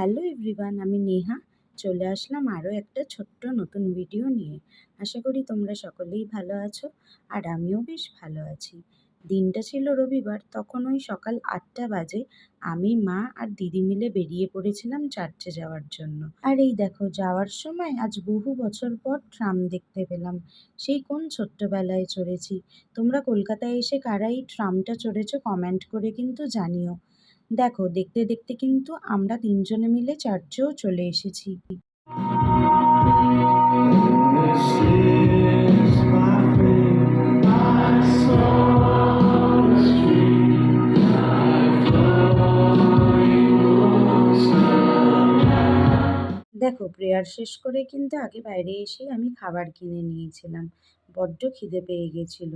Hello everyone, আমি নেহা। চলে আসলাম আরও একটা ছোট্ট নতুন ভিডিও নিয়ে। আশা করি তোমরা সকলেই ভালো আছো আর আমিও বেশ ভালো আছি। দিনটা ছিল রবিবার, তখন ওই সকাল আটটা বাজে আমি, মা আর দিদি মিলে বেরিয়ে পড়েছিলাম চার্চে যাওয়ার জন্য। আর এই দেখো, যাওয়ার সময় আজ বহু বছর পর ট্রাম দেখতে পেলাম। সেই কোন ছোট্টবেলায় চড়েছি? তোমরা কলকাতায় এসে কারা এই ট্রামটা চড়েছো কমেন্ট করে কিন্তু জানিও। দেখো, দেখতে দেখতে কিন্তু আমরা তিনজনে মিলে চার্চেও চলে এসেছি। দেখো, প্রেয়ার শেষ করে কিন্তু আগে বাইরে এসেই আমি খাবার কিনে নিয়েছিলাম। বড্ড খিদে পেয়ে গেছিল।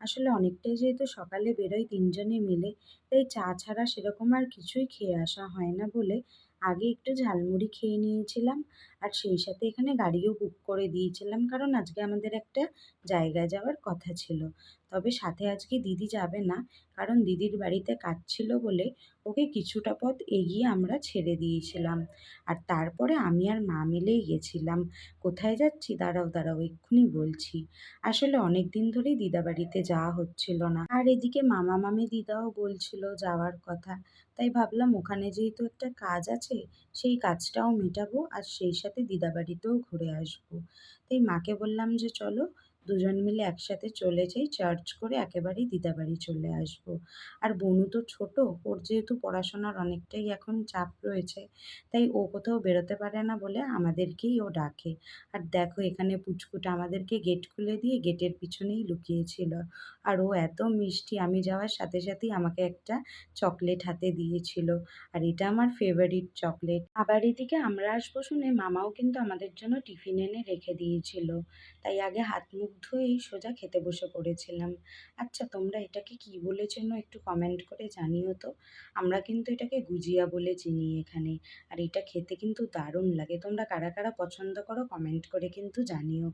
আসলে অনেকটাই যেহেতু সকালে বেরোই তিনজনে মিলে, তাই চা ছাড়া সেরকম আর কিছুই খেয়ে আসা হয় না বলে আগে একটু ঝালমুড়ি খেয়ে নিয়েছিলাম। আর সেই সাথে এখানে গাড়িও বুক করে দিয়েছিলাম, কারণ আজকে আমাদের একটা জায়গায় যাওয়ার কথা ছিল। তবে সাথে আজকে দিদি যাবে না, কারণ দিদির বাড়িতে কাজ ছিল বলে ওকে কিছুটা পথ এগিয়ে আমরা ছেড়ে দিয়েছিলাম। আর তারপরে আমি আর মা মিলেই গেছিলাম। কোথায় যাচ্ছি? দাঁড়াও দাঁড়াও, এক্ষুনি বলছি। আসলে অনেক দিন ধরেই দিদা বাড়িতে যাওয়া হচ্ছিল না। আর এদিকে মামা মামি দিদাও বলছিল যাওয়ার কথা। তাই ভাবলাম ওখানে যেহেতু একটা কাজ আছে, সেই কাজটাও মেটাবো আর সেই সাথে দিদা বাড়িতেও ঘুরে আসব। তাই মাকে বললাম যে চলো দুজন মিলে একসাথে চলে যাই চার্চ করে একেবারেই দিদাবাড়ি চলে আসব। আর বনু তো ছোট, ওর যেহেতু পড়াশোনার অনেকটাই এখন চাপ রয়েছে, তাই ও কোথাও বেরোতে পারে না বলে আমাদেরকেই ও ডাকে। আর দেখো এখানে পুচকুটা আমাদেরকে গেট খুলে দিয়ে গেটের পিছনেই লুকিয়েছিল। আর ও এত মিষ্টি, আমি যাওয়ার সাথে সাথেই আমাকে একটা চকলেট হাতে দিয়েছিল। আর এটা আমার ফেভারিট চকলেট আবার এদিকে আমরা আসব শুনে মামাও কিন্তু আমাদের জন্য টিফিন এনে রেখে দিয়েছিল। তাই আগে হাত মুখ ধুয়েই সোজা খেতে বসে পড়েছিলাম। আচ্ছা তোমরা এটাকে কি বলে চেনো একটু কমেন্ট করে জানিও তো। আমরা কিন্তু এটাকে গুজিয়া বলে চিনি এখানে। আর এটা খেতে কিন্তু দারুণ লাগে। তোমরা কারা কারা পছন্দ করো কমেন্ট করে কিন্তু জানিও।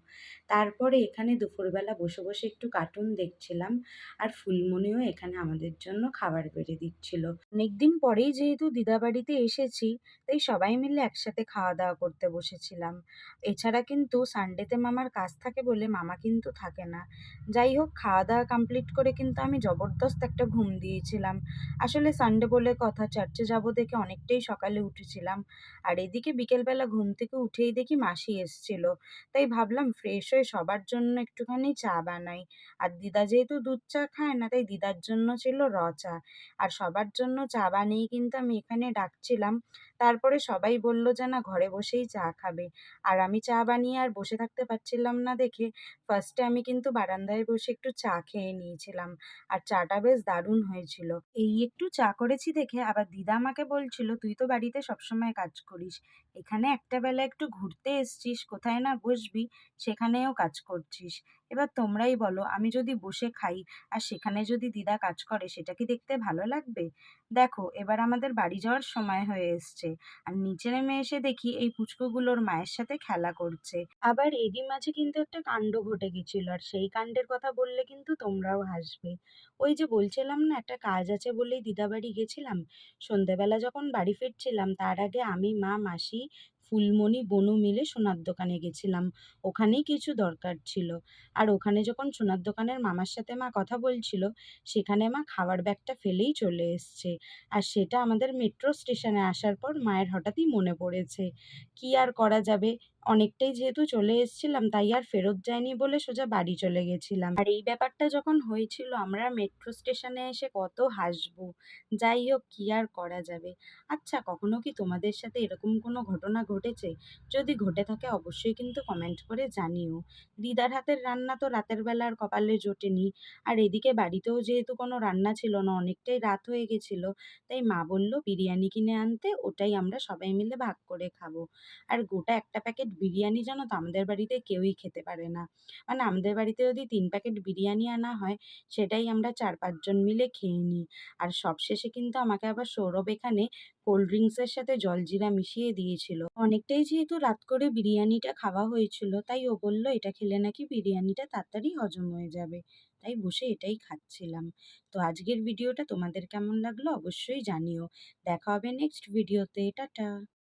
তারপরে এখানে দুপুরবেলা বসে বসে একটু কার্টুন দেখছিলাম। আর ফুলমণিও এখানে আমাদের জন্য খাবার বেড়ে দিচ্ছিল। অনেকদিন পরেই যেহেতু দিদাবাড়িতে এসেছি, তাই সবাই মিলে একসাথে খাওয়া দাওয়া করতে বসেছিলাম। এছাড়া কিন্তু সানডেতে মামার কাজ থাকে বলে মামা কিন্তু থাকে না। যাই হোক খাওয়া দাওয়া কমপ্লিট করে কিন্তু আমি জবরদস্ত একটা ঘুম দিয়েছিলাম। আসলে সানডে বলে কথা চার্চে যাব দেখে অনেকটাই সকালে উঠেছিলাম। আর এদিকে বিকেলবেলা ঘুম থেকে উঠেই দেখি মাসি এসছিল। তাই ভাবলাম ফ্রেশ হয়ে সবার জন্য একটুখানি চা বানাই। আর দিদা যেহেতু দুধ চা খায় না, তাই দিদার জন্য ছিল র চা। আর সবার জন্য চা বানিয়ে কিন্তু আমি এখানে ডাকছিলাম। তারপরে সবাই বলল যে না ঘরে বসেই চা খাবে। আর আমি চা বানিয়ে আর বসে থাকতে পারছিলাম না দেখে। ফার্স্টে আমি কিন্তু বারান্দায় বসে একটু চা খেয়ে নিয়েছিলাম। আর চাটা বেশ দারুণ হয়েছিল। এই একটু চা করেছি দেখে আবার দিদা আমাকে বলছিল, তুই তো বাড়িতে সবসময় কাজ করিস। এখানে একটা বেলা একটু ঘুরতে এসছিস, কোথায় না বসবি, সেখানেও কাজ করছিস। এবার তোমরাই বলো, আমি যদি বসে খাই আর সেখানে যদি দিদা কাজ করে, সেটা কি দেখতে ভালো লাগবে? দেখো, এবার আমাদের বাড়ি যাওয়ার সময় হয়ে এসছে। আর নিচে নেমে এসে দেখি এই পুচকুগুলোর মায়ের সাথে খেলা করছে। আবার এরই মাঝে কিন্তু একটা কাণ্ড ঘটে গেছিল, আর সেই কাণ্ডের কথা বললে কিন্তু তোমরাও হাসবে। ওই যে বলছিলাম না, একটা কাজ আছে বলেই দিদাবাড়ি গেছিলাম। সন্ধেবেলা যখন বাড়ি ফিরছিলাম, তার আগে আমি, মা, মাসি ফুলমণি, বনু মিলে সোনার দোকানে গেছিলাম। ওখানেই কিছু দরকার ছিল। আর ওখানে যখন সোনার দোকানের মামার সাথে মা কথা বলছিল, সেখানে মা খাবার ব্যাগটা ফেলেই চলে এসছে। আর সেটা আমাদের মেট্রো স্টেশনে আসার পর মায়ের হঠাৎই মনে পড়েছে। কি আর করা যাবে? অনেকটাই যেহেতু চলে এসছিলাম, তাই আর ফেরত যায়নি বলে সোজা বাড়ি চলে গেছিলাম। আর এই ব্যাপারটা যখন হয়েছিল, আমরা মেট্রো স্টেশনে এসে কত হাসবো। যাই হোক, কি আর করা যাবে? আচ্ছা কখনো কি তোমাদের সাথে এরকম কোনো ঘটনা ঘটেছে? যদি ঘটে থাকে, অবশ্যই কিন্তু কমেন্ট করে জানিও। দিদার হাতের রান্না তো রাতের বেলা আর কপালে জোটেনি। আর এদিকে বাড়িতেও যেহেতু কোনো রান্না ছিল না, অনেকটাই রাত হয়ে গেছিল, তাই মা বলল, বিরিয়ানি কিনে আনতে, ওটাই আমরা সবাই মিলে ভাগ করে খাব। আর গোটা একটা প্যাকেট বিরিয়ানি জানো তো আমাদের বাড়িতে কেউই খেতে পারে না। মানে আমাদের বাড়িতে যদি তিন প্যাকেট বিরিয়ানি আনা হয়, সেটাই আমরা চার পাঁচজন মিলে খেয়ে নিই। আর সবশেষে কিন্তু আমাকে আবার সৌরভ এখানে কোল্ড ড্রিঙ্কসের সাথে জলজিরা মিশিয়ে দিয়েছিল। অনেকটাই যেহেতু রাত করে বিরিয়ানিটা খাওয়া হয়েছিল, তাই ও বলল, এটা খেলে নাকি বিরিয়ানিটা তাড়াতাড়ি হজম হয়ে যাবে। তাই বসে এটাই খাচ্ছিলাম। তো আজকের ভিডিওটা তোমাদের কেমন লাগল অবশ্যই জানিও। দেখা হবে নেক্সট ভিডিওতে টাটা।